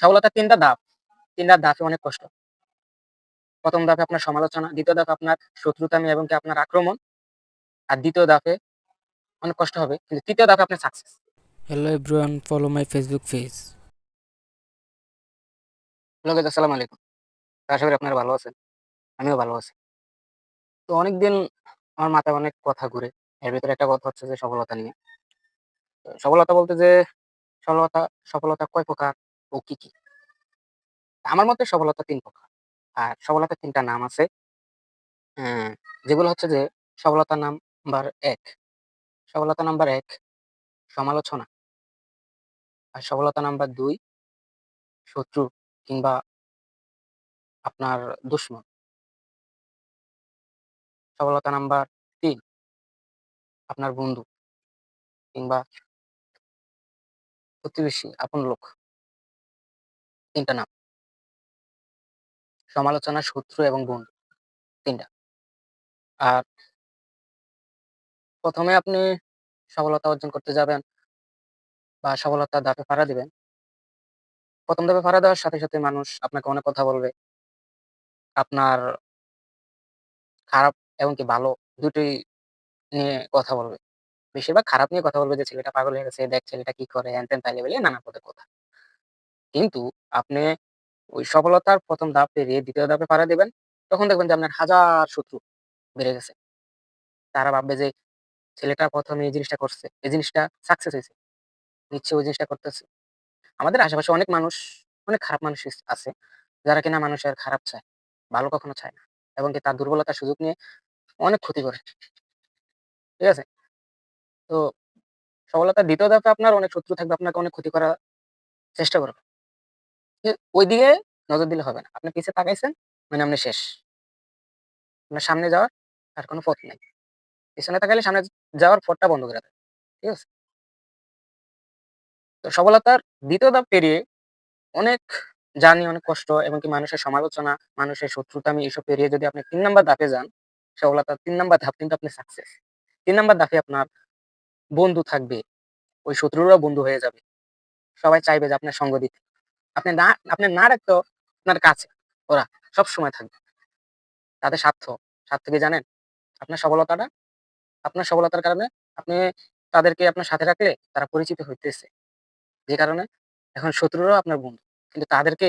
সফলতার তিনটা ধাপ। তিনটা ধাপে অনেক কষ্ট। প্রথম ধাপে আপনার সমালোচনা দ্বিতীয় ধাপে আপনার শত্রুতামি এবং কি আপনার আক্রমণ। আর দ্বিতীয় ধাপে অনেক কষ্ট হবে কিন্তু তৃতীয় ধাপে আপনার success Hello everyone, follow my Facebook page. Hello আসসালামু আলাইকুম। আশা করি আপনারা ভালো আছেন। আমিও ভালো আছি। তো অনেকদিন আমার মাথায় অনেক কথা ঘুরে। এর ভিতরে একটা কথা হচ্ছে যে সফলতা নিয়ে। সফলতা বলতে যে সফলতা সফলতা কয় প্রকার? ও কি কি? আমার মতে সফলতা তিন প্রকার। আর সফলতার তিনটা নাম আছে। আহ, যেগুলো হচ্ছে যে সফলতা নাম্বার এক। সফলতা নাম্বার এক সমালোচনা। আর সফলতা নাম্বার দুই শত্রু কিংবা আপনার দুশ্মন। সফলতা নাম্বার তিন আপনার বন্ধু কিংবা প্রতিবেশী আপন লোক। তিনটা নাম। সমালোচনা, শত্রু এবং বন্ধু তিনটা। আর প্রথমে আপনি সফলতা অর্জন করতে যাবেন বা সফলতার ধাপে পাড়া দিবেন। প্রথম ধাপে পাড়া দেওয়ার সাথে সাথে মানুষ আপনাকে অনেক কথা বলবে। আপনার খারাপ এবং কি ভালো দুটোই নিয়ে কথা বলবে। বেশিরভাগ খারাপ নিয়ে কথা বলবে যে ছেলেটা পাগল হয়ে গেছে, দেখ ছেলেটা কি করে হ্যান ত্যান লেভেলে নানা পদের কথা। কিন্তু আপনি ওই সফলতার প্রথম ধাপ পেরিয়ে দ্বিতীয় ধাপে পাড়া দেবেন, তখন দেখবেন যে আপনার হাজার শত্রু বেড়ে গেছে। তারা ভাববে যে ছেলেটা প্রথমে এই জিনিসটা করছে, এই জিনিসটা সাকসেস হয়েছে, নিচ্ছে ওই জিনিসটা করতেছে। আমাদের আশেপাশে অনেক মানুষ, অনেক খারাপ মানুষ আছে, যারা কিনা মানুষের খারাপ চায়, ভালো কখনো চায় না, এবং কি তার দুর্বলতার সুযোগ নিয়ে অনেক ক্ষতি করে। ঠিক আছে? তো সফলতার দ্বিতীয় ধাপে আপনার অনেক শত্রু থাকবে, আপনাকে অনেক ক্ষতি করার চেষ্টা করবে। ওইদিকে নজর দিলে হবে না। আপনি পিছে তাকাইছেন মানে আপনি শেষ। আপনার সামনে যাওয়ার আর কোনো পথ নেই। পিছনে তাকাইলে সামনে যাওয়ার পথটা বন্ধ করে দেয়। ঠিক আছে? তো সফলতার দ্বিতীয় ধাপ পেরিয়ে অনেক জার্নি, অনেক কষ্ট এবং কি মানুষের সমালোচনা, মানুষের শত্রুতা আমি এসব পেরিয়ে যদি আপনি তিন নাম্বার ধাপে যান, সফলতার তিন নাম্বার ধাপ কিন্তু আপনি সাকসেস তিন নাম্বার ধাপে আপনার বন্ধু থাকবে, ওই শত্রুরাও বন্ধু হয়ে যাবে। সবাই চাইবে যে আপনার সঙ্গ দিতে। আপনি না আপনি না রাখতেও আপনার কাছে ওরা সব সময় থাকবে। তাদের স্বার্থ স্বার্থ কি জানেন? আপনার সফলতাটা, আপনার সফলতার কারণে আপনি তাদেরকে আপনার সাথে রাখলে তারা পরিচিত হইতেছে। যে কারণে এখন শত্রুরাও আপনার বন্ধু, কিন্তু তাদেরকে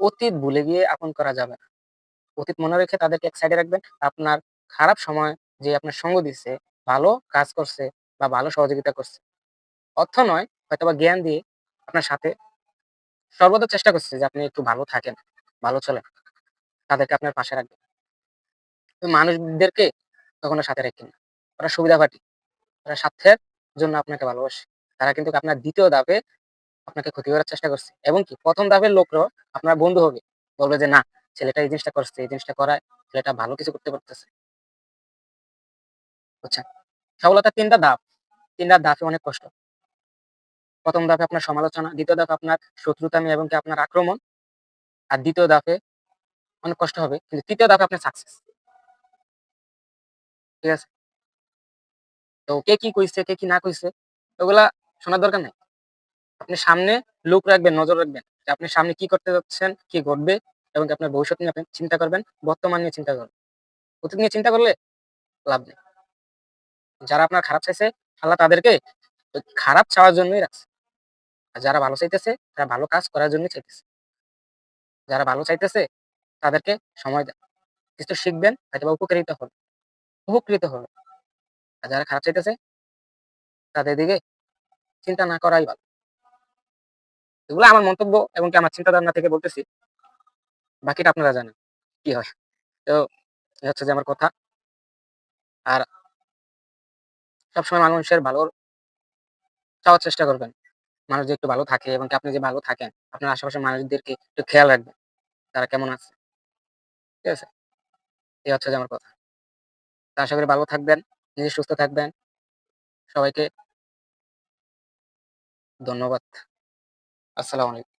অতীত ভুলে গিয়ে আপন করা যাবে না। অতীত মনে রেখে তাদেরকে এক সাইডে রাখবেন, আপনার খারাপ সময় যে আপনার সঙ্গ দিচ্ছে ভালো কাজ করছে বা ভালো সহযোগিতা করছে, অর্থ নয় হয়তো বা জ্ঞান দিয়ে আপনার সাথে সর্বদা চেষ্টা করছে যে আপনি একটু ভালো থাকেন, ভালো চলেন, তাদেরকে আপনার পাশে রাখবেন। মানুষদেরকে কখনো সাথে রাখেন না। ওরা সুবিধা পাটি ওরা স্বার্থের জন্য আপনাকে ভালোবাসে। তারা কিন্তু আপনার দ্বিতীয় ধাপে আপনাকে ক্ষতি করার চেষ্টা করছে। এবং কি, প্রথম ধাপের লোকরাও আপনার বন্ধু হবে। বলবে যে, না, ছেলেটা এই জিনিসটা করছে, এই জিনিসটা করায়, ছেলেটা ভালো কিছু করতে পারতেছে। বুঝছেন? সফলতার তিনটা ধাপ। তিনটা ধাপে অনেক কষ্ট। প্রথম ধাপে আপনার সমালোচনা, দ্বিতীয় ধাপে আপনার শত্রুতামি এবং কি আপনার আক্রমণ, আর দ্বিতীয় ধাপে অনেক কষ্ট হবে, কিন্তু তৃতীয় ধাপে আপনার সাকসেস ঠিক আছে? তো কে কি কইছে, কে কি না কইছে, ওগুলা শোনার দরকার নাই। আপনি সামনে লোক রাখবেন, নজর রাখবেন যে আপনি সামনে কি করতে যাচ্ছেন, কি ঘটবে এবং আপনার ভবিষ্যৎ নিয়ে আপনি চিন্তা করবেন, বর্তমান নিয়ে চিন্তা করবেন। অতীত নিয়ে চিন্তা করলে লাভ নেই। যারা আপনার খারাপ চাইছে, আল্লাহ তাদেরকে খারাপ চাওয়ার জন্যই রাখছে। আর যারা ভালো চাইতেছে, তারা ভালো কাজ করার জন্য চাইতেছে। যারা ভালো চাইতেছে, তাদেরকে সময় দেন কিছু শিখবেন হয়তো উপকৃত হবে উপকৃত হবে আর যারা খারাপ চাইতেছে, তাদের দিকে চিন্তা না করাই ভালো। এগুলো আমার মন্তব্য এবং কি আমার চিন্তাধারণা থেকে বলতেছি। বাকিটা আপনারা জানেন কি হয়। তো হচ্ছে যে আমার কথা। আর সবসময় মানুষের ভালো চাওয়ার চেষ্টা করবেন। মানুষ একটু ভালো থাকে এবং আপনি যে ভালো থাকেন, আপনার আশেপাশের মানুষদেরকে একটু খেয়াল রাখবেন। তারা কেমন আছে? ঠিক আছে? এই হচ্ছে যে আমার কথা। তা আশা করি ভালো থাকবেন, নিজে সুস্থ থাকবেন। সবাইকে ধন্যবাদ। আসসালামু আলাইকুম।